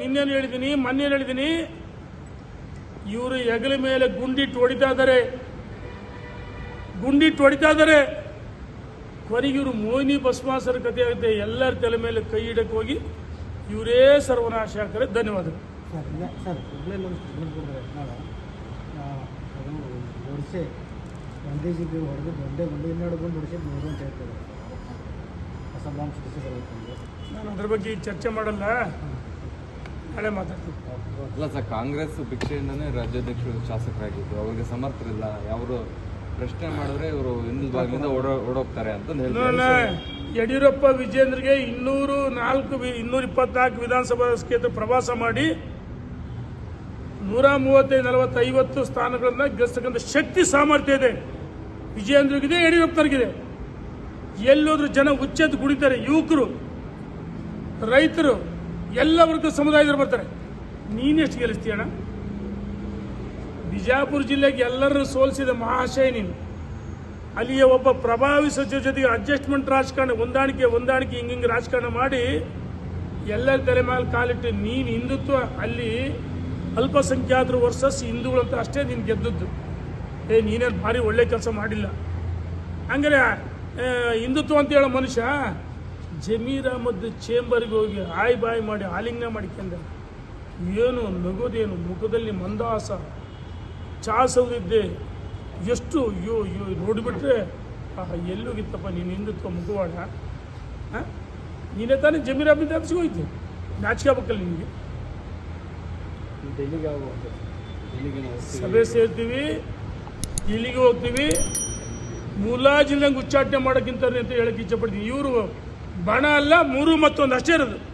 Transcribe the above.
ನಿನ್ನೇನು ಹೇಳಿದ್ದೀನಿ ಮೊನ್ನೆ ಹೇಳಿದ್ದೀನಿ? ಇವರು ಹೆಗಲ ಮೇಲೆ ಗುಂಡಿಟ್ಟು ಹೊಡಿತಾ ಇದ್ದಾರೆ. ಗುಂಡಿಟ್ಟು ಹೊಡಿತಾ ಇದ್ದಾರೆ. ಕೊನೆಗೆ ಇವರು ಮೋಹಿನಿ ಭಸ್ಮಾಸರ ಕಥೆ ಆಗುತ್ತೆ. ಎಲ್ಲರ ತಲೆ ಮೇಲೆ ಕೈ ಇಡಕ್ಕೆ ಹೋಗಿ ಇವರೇ ಸರ್ವನಾಶ ಆಗ್ತಾರೆ. ಧನ್ಯವಾದಗಳು. ಸರ್ ಒಂದು ಹೊಡೆದು ಇನ್ನೆರಡು ಅಂತ ಹೇಳ್ತಾರೆ. ನಾನು ಅದ್ರ ಬಗ್ಗೆ ಚರ್ಚೆ ಮಾಡಲ್ಲ. ನಾಳೆ ಮಾತಾಡ್ತೀನಿ ಅಲ್ಲ ಸರ್ ಕಾಂಗ್ರೆಸ್ ಭಿಕ್ಷೆಯಿಂದನೇ ರಾಜ್ಯಾಧ್ಯಕ್ಷರು ಶಾಸಕರಾಗಿದ್ದು ಅವ್ರಿಗೆ ಸಮರ್ಥರಿಲ್ಲ. ಯಾರು ಪ್ರಶ್ನೆ ಮಾಡಿದ್ರೆ ಇವರು ಹಿಂದೂ ಭಾಗದಿಂದ ಓಡೋ ಓಡೋಗ್ತಾರೆ ಅಂತ ಯಡಿಯೂರಪ್ಪ ವಿಜೇಂದ್ರಿಗೆ ಇನ್ನೂರು ನಾಲ್ಕು ಇನ್ನೂರ ಇಪ್ಪತ್ನಾಲ್ಕು ವಿಧಾನಸಭಾ ಕ್ಷೇತ್ರ ಪ್ರವಾಸ ಮಾಡಿ ನೂರ ಮೂವತ್ತೈದು ನಲವತ್ತು ಸ್ಥಾನಗಳನ್ನು ಸ್ಥಾನಗಳನ್ನ ಗೆಲ್ಸ್ತಕ್ಕಂಥ ಶಕ್ತಿ ಸಾಮರ್ಥ್ಯ ಇದೆ. ವಿಜೇಂದ್ರಗಿದೆ ಯಡಿಯೂರಪ್ಪನವ್ರಿಗಿದೆ ಎಲ್ಲೋದ್ರೂ ಜನ ಉಚ್ಚೆದ್ದು ಕುಡಿತಾರೆ ಯುವಕರು ರೈತರು ಎಲ್ಲ ವರ್ಗದ ಸಮುದಾಯದವರು ಬರ್ತಾರೆ. ನೀನೆಷ್ಟು ಗೆಲ್ಲಿಸ್ತೀಯ ಬಿಜಾಪುರ ಜಿಲ್ಲೆಗೆ ಎಲ್ಲರನ್ನು ಸೋಲಿಸಿದ ಮಹಾಶಯ ನೀನು. ಅಲ್ಲಿಯ ಒಬ್ಬ ಪ್ರಭಾವಿ ಸಚಿವ ಜೊತೆಗೆ ಅಡ್ಜಸ್ಟ್ಮೆಂಟ್ ರಾಜಕಾರಣ, ಹೊಂದಾಣಿಕೆ ಹೊಂದಾಣಿಕೆ ಹಿಂಗಿಂಗೆ ರಾಜಕಾರಣ ಮಾಡಿ ಎಲ್ಲರ ತಲೆ ಮೇಲೆ ಕಾಲಿಟ್ಟು ನೀನು ಹಿಂದುತ್ವ, ಅಲ್ಲಿ ಅಲ್ಪಸಂಖ್ಯಾತರು ವರ್ಸಸ್ ಹಿಂದೂಗಳಂತ ಅಷ್ಟೇ ನೀನು ಗೆದ್ದದ್ದು. ಏ, ನೀನೇನು ಭಾರಿ ಒಳ್ಳೆ ಕೆಲಸ ಮಾಡಿಲ್ಲ. ಹಂಗಾರೆ ಹಿಂದುತ್ವ ಅಂತ ಹೇಳೋ ಮನುಷ್ಯ ಜಮೀರ್ ಮದ್ದು ಚೇಂಬರ್ಗೆ ಹೋಗಿ ಆಯ್ ಬಾಯ್ ಮಾಡಿ ಆಲಿಂಗನ ಮಾಡಿಕೊಂಡ. ಏನು ನಗೋದೇನು ಮುಖದಲ್ಲಿ ಮಂದಾಸ ಚಾ ಸೌದಿದ್ದೆ ಎಷ್ಟು ಅಯ್ಯೋ ಅಯ್ಯೋ ನೋಡಿಬಿಟ್ರೆ ಆಹಾ ಎಲ್ಲೋಗಿತ್ತಪ್ಪ ನೀನು ಹಿಂದುತ್ವ ಮುಖವಾಡ ಹಾಂ ನೀನೇ ತಾನೇ ಜಮೀರ್ ಅಹಮದ್ ಆಫೀಸ್ಗೆ ಹೋಯ್ತು ನಾಚಿಕೆ ನಿನಗೆ? ಸಭೆ ಸೇರ್ತೀವಿ ಇಲ್ಲಿಗೆ ಹೋಗ್ತೀವಿ. ಮುಲಾಜಿಲ್ದಂಗೆ ಉಚ್ಚಾಟನೆ ಮಾಡೋಕ್ಕಿಂತ ಅಂತ ಹೇಳಕ್ಕೆ ಇಚ್ಛಪಡ್ತೀವಿ ಇವರು ಬಣ ಅಲ್ಲ ಮೂರು ಮತ್ತೊಂದು ಅಷ್ಟೇ ಇರೋದು.